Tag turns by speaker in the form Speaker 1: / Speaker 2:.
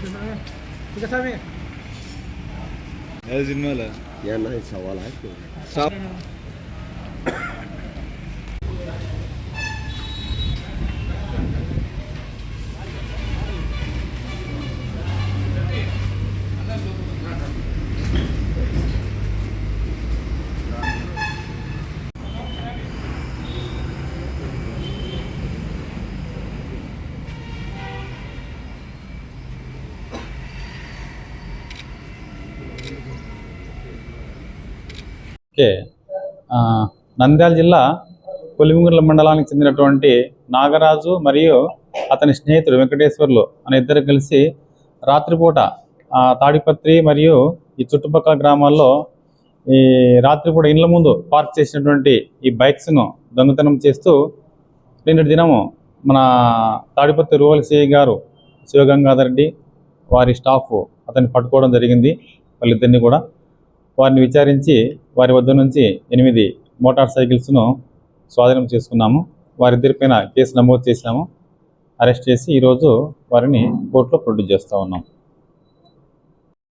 Speaker 1: సినిమాలో?
Speaker 2: సవాల్?
Speaker 3: ఓకే. నంద్యాల జిల్లా కొలిమిగుండ్ల మండలానికి చెందినటువంటి నాగరాజు మరియు అతని స్నేహితుడు వెంకటేశ్వర్లు అనే ఇద్దరు కలిసి రాత్రిపూట తాడిపత్రి మరియు ఈ చుట్టుపక్కల గ్రామాల్లో ఈ రాత్రిపూట ఇండ్ల ముందు పార్క్ చేసినటువంటి ఈ బైక్స్ను దొంగతనం చేస్తూ నిన్నటి దినము మన తాడిపత్రి రూరల్ సిఐ గారు శివగంగాధర్ రెడ్డి వారి స్టాఫ్ అతన్ని పట్టుకోవడం జరిగింది. వాళ్ళిద్దరిని కూడా వారిని విచారించి వారి వద్ద నుంచి ఎనిమిది మోటార్ సైకిల్స్ను స్వాధీనం చేసుకున్నాము. వారిద్దరిపైన కేసు నమోదు చేసినాము అరెస్ట్ చేసి ఈరోజు వారిని కోర్టులో ప్రొడ్యూస్ చేస్తూ ఉన్నాం.